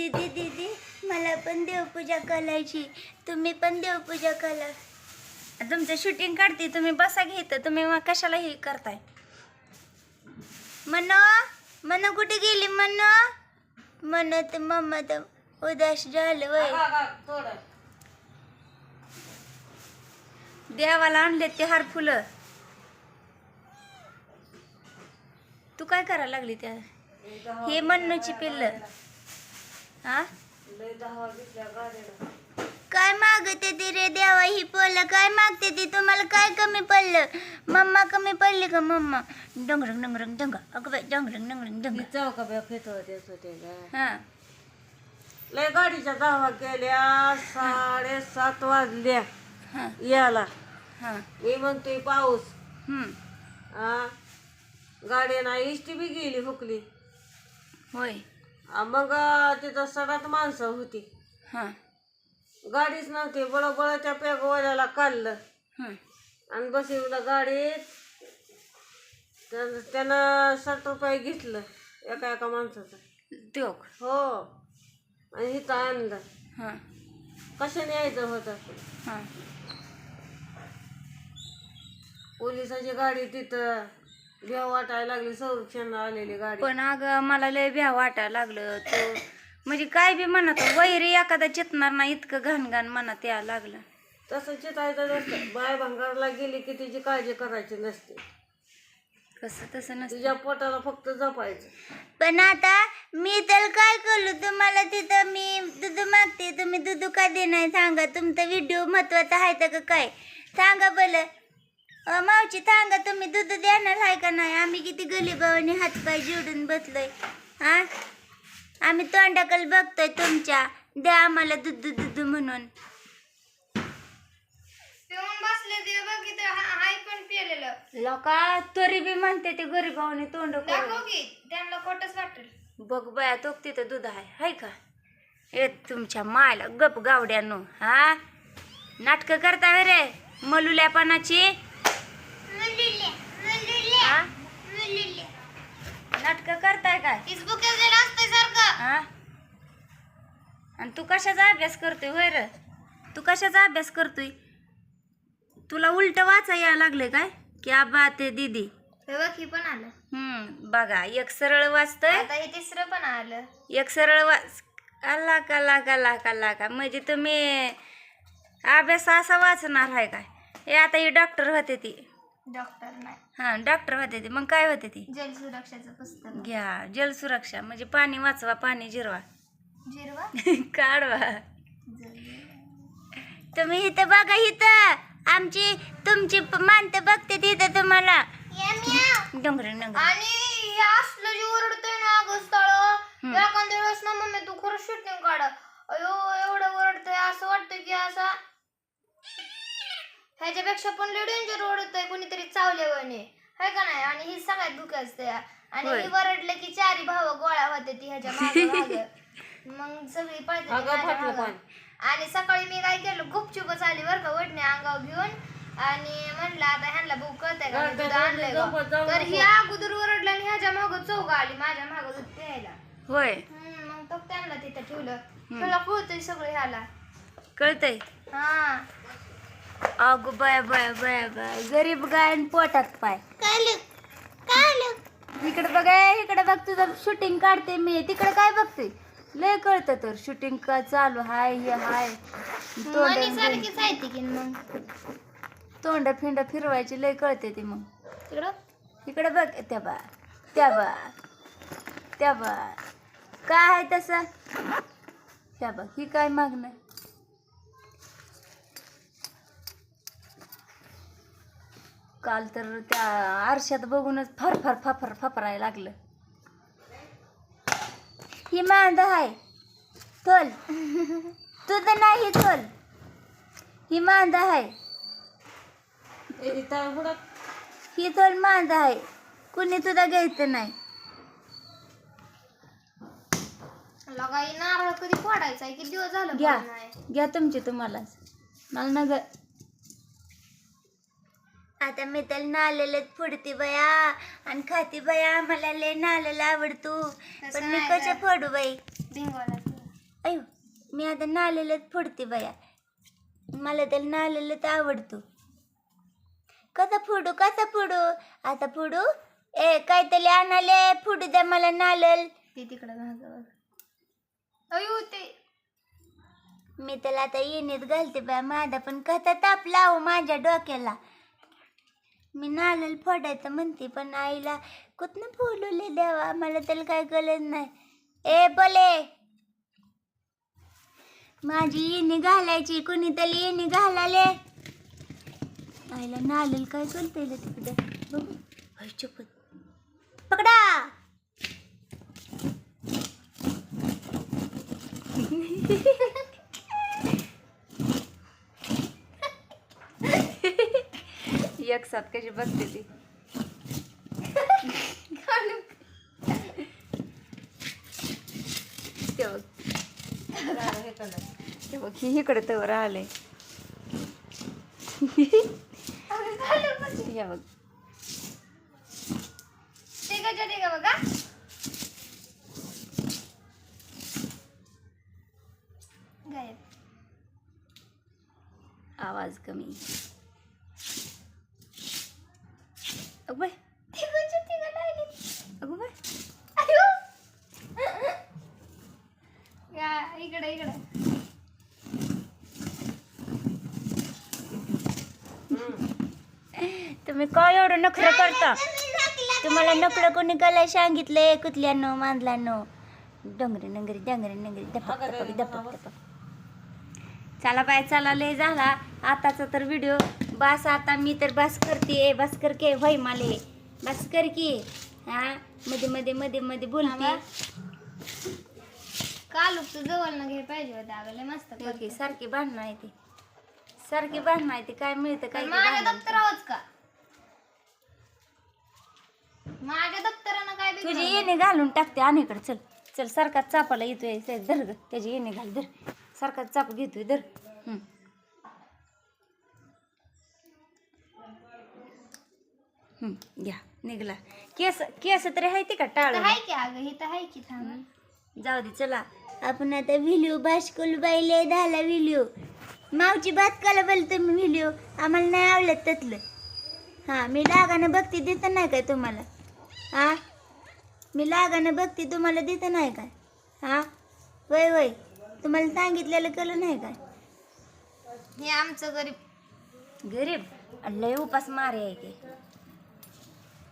दीदी दीदी मला पण देवपूजा करायची. तुम्ही पण देवपूजा करा. तुमचं शूटिंग काढते तुम्ही बसा घेत तुम्ही मग कशाला हे करताय? मनो मनो कुठे गेली मनो मनो तर मम्मा तर उदास झालं वय देवाला आणले ते हार फुलं. तू काय करायला लागली त्या? हे मन्नूची पिल्ल. हा? काय मागते ती रे देवा ही पोलं काय मागते ती? तुम्हाला काय कमी पडलं? मम्मा कमी पडली का मम्मा? डंगरंग डंगरंग डंग. अगं बाई डंगरंग डंगरंग डंग. चौका घेत होते हा. लय गाडीच्या दहा केल्या साडेसात वाजल्या. हा. याला. हा. मी म्हणतोय पाऊस. हम्म. गाडी ना इष्टी बी गेली हुकली. होय. मग तिथं सडात माणसं होती. हा. गाडीच नव्हती बळबळच्या पेगवाल्याला काढलं. हम्म आणि बसवलं गाडीत. तर त्यानं साठ रुपये घेतलं एका एका माणसाचं. त्यो हो. आणि इथं आणलं. हा. कशाने यायचं होतं? हा. पोलिसाची गाडी तिथं. भेव वाटायला लागली संरक्षण आलेली गाडी. पण अगं मला लय भ्या वाटायला लागलं. तो म्हणजे काय बी म्हणत वैरी एखादा चितणार ना इतकं घाण घाण मनात यायला लागलं. तसं चितायचं नसतं. बाय भंगारला गेली की तिची काळजी करायची नसते. कसं तसं नसतं. तुझ्या पोटाला फक्त जपायचं. पण आता मी तर काय करू? तुम्हाला तिथं मी दूध मागते. तुम्ही दूध का देणार? सांगा. तुमचा व्हिडिओ महत्त्वाचा आहे का काय? सांगा बरं. अ, मावशी सांगा तुम्ही दूध देणार आहे का नाही? आम्ही किती गलीबावाने हातपाय जोडून बसलोय. हा? आम्ही तोंडाकल बघतोय तुमच्या. द्या आम्हाला दूध दूध म्हणून. लोका तरी बी म्हणते ते गरीबावाने तोंड त्यांना खोटच वाटेल. बघ बया तो तिथं दूध आहे हाय का? ए तुमच्या मायला गप गावड्यानो हा? नाटकं करता रे मलुल्यापणाची? नाटकं करताय काय? हा आणि तू कशाचा अभ्यास करतोय होय र? तू कशाचा अभ्यास करतोय? तुला उलट वाचा यायला लागले काय? की आबा ते दीदी. हे पण आलं. हम्म बघा एक सरळ वाचतोय. आता हे तिसरं पण आलं. एक सरळ वाच अल्ला कल्ला कल्ला कल्ला का म्हणजे तुम्ही अभ्यास असा वाचणार आहे काय? हे आता ही डॉक्टर होते ती. डॉक्टर नाही. हां डॉक्टर होते ती. मग काय होते ती? जल सुरक्षाचं पुस्तक. घ्या. जल सुरक्षा म्हणजे पाणी वाचवा पाणी जिरवा. जिरवा? काढवा. तुम्ही इथं बघा इथं. आमची तुमची प- मानतं बघते तिथं तुम्हाला डोंगर डोंगर. आणि हे असलं जे ओरडतोय ना अगं स्थळ. एखाद्या वेळेस ना मम्मी तू खरं शूटिंग काढ. अयो एवढं ओरडतोय असं वाटतंय की असं ह्याच्यापेक्षा पण लय डेंजर ओरडतोय कोणीतरी चावल्यावाने. है का नाही? आणि ही सगळ्यात धुक्याच त्या आणि होय. ही वरडले की चारी भाव गोळ्या होते ती ह्याच्या मागे मागे. मग सगळी पळते ती अगं माझ्या फाटलं मागं. पण. आणि सकाळी मी काय केलं? गुपचुपच आली बरं का वडणे अंगावर घेऊन. आणि म्हणलं आता ह्यांना भाऊ कळतंय का मी दूध आणलंय तर. ही अगोदर ओरडलं आणि ह्याच्या मागं चौघ आली माझ्या मागं दूध प्यायला. होय. हम्म, मग तो त्यांना तिथं ठेवलं. तुला कळतंय सगळं ह्याला. कळतंय. हा. अगो बाय बाय बाय बाय. गरीब गाय आणि पोटात पाय. इकडे बघ ए, इकडे बघ तुझं शूटिंग काढते मी. तिकडे काय बघते? लय कळतं तर. शूटिंग का चालू? हाय हे हाय. तोंड सारखीच आहे ती की मग. तोंड फिंड फिरवायची लय कळते ती मग. तिकडं? इकडे बघ त्या बा त्या बा त्या बा. काय आहे तसं? त्या बघ ही काय मागणं? काल तर त्या आरशात बघूनच फर फर फफर फफरायला लागलं. ही मांद आहे तोल तुझं नाही तोल ही मांद आहे ही तर मांद आहे कुणी तुला घ्यायचं नाही. लगाई नारळ कधी फोडायचा आहे किती दिवस झालं घ्या. घ्या तुमची तुम्हालाच. मला ना ग आता मी तर नालेलच फोडते बया. आणि खाते बया. मला लय नालेला आवडतो. पण मी नाही कसं गं. फोडू बाई? भिंगवाला अयो मी आता नालेलंच फोडते बाया. मला तर नालेलंच आवडतो. कसा फोडू कसा फोडू? आता फोडू? ए काहीतरी आणाले फोडू द्या मला नालल. ते तिकडं. अयो ते. मी त्याला आता येणीत घालते बाय. माझा पण कसा ताप लावू माझ्या डोक्याला. मी नालल फोडायचं म्हणते पण आईला कुठनं फोडले देवा? मला त्याला काय गरज नाही. ए बोले. माझी येणी घालायची कुणीतरी येणी घालाले. आईला नालल काय करते तिकडे? बघू. अय, चुपत पकडा. एक साथ कशी बघते ती? ते बघ. ते बघ ही इकडे तर आले या बघ. बघा. आवाज कमी. अगं बाय ते कशा ते का राहिली. अगं बाय अयो. या इकडे इकडे. तुम्ही काय एवढं नखरं करता? तुम्हाला नखरं कोणी करायला सांगितलंय कुठल्यानो मांदलानो डोंगरी नंगरी डोंगरी नंगरी दपक दपक दपक दपक चला बाय चला लय झाला. आताचा तर व्हिडिओ बस आता मी तर बस करते बस कर के होय माले. बस कर की. हा मध्ये मध्ये मध्ये मध्ये बोलते. कालूक तू जवळ न घे पाहिजे होते अगं लय मस्त की, सारखी भांडणं आहे ती. सारखी भांडणं आहे ती काय मिळतं काय माझ्या. दप्तरावच का? माझ्या दप्तरानं काय तुझी येणे घालून टाकते आणि इकडे चल. चल सारखा चापाला येतोय धर ग. त्याची येणे घाल धर. सारखा चाप घेतोय धर. हम्म. घ्या निघला. केस केस तरी आहे ते का टाळ तर हाय की अगं ही तर हाय की थांब. जाऊ दे चला. आपण आता व्हिडिओ बाशकुल बाईले झाला व्हिडिओ. मावची बात कला बोल तुम्ही व्हिडिओ. आम्हाला नाही आवडत त्यातलं हां मी लागानं बघते देत नाही काय तुम्हाला? हां? मी लागानं बघते तुम्हाला देत नाही काय? हां? वय वय. तुम्हाला सांगितलेलं कळलं नाही काय? हे आमचं गरीब. गरीब? लय उपास मारे आहे की.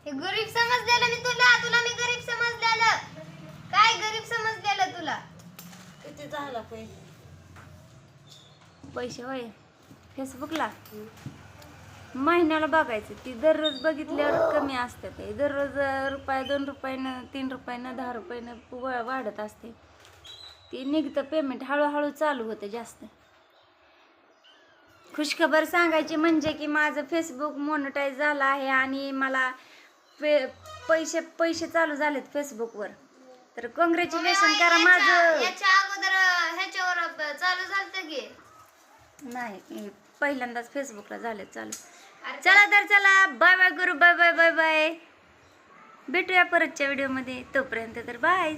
हे गरीब समजलेलं मी तुला तुला मी गरीब समजलेलं. काय गरीब समजलेलं तुला? किती झाला पैसे पैसे होय. फेसबुकला महिन्याला बघायचं. ती दररोज बघितल्यावर कमी असते ते. दररोज अं, रुपये दोन रुपयानं तीन रुपयानं दहा रुपयानं वा- वाढत असते. ती निघतं पेमेंट हळूहळू चालू होतं जास्त. खुशखबर सांगायची म्हणजे की माझं फेसबुक मोनोटाईज झालं आहे आणि मला पे पैसे पैसे चालू झालेत फेसबुकवर. तर कॉंग्रॅच्युलेशन करा माझं. याच्या अगोदर ह्याच्यावर चालू झालं की? नाही हे पहिल्यांदाच फेसबुकला झाले चालू. चला तर चला बाय बाय करू बाय बाय बाय बाय भेटूया परतच्या व्हिडिओमध्ये तोपर्यंत तर बाय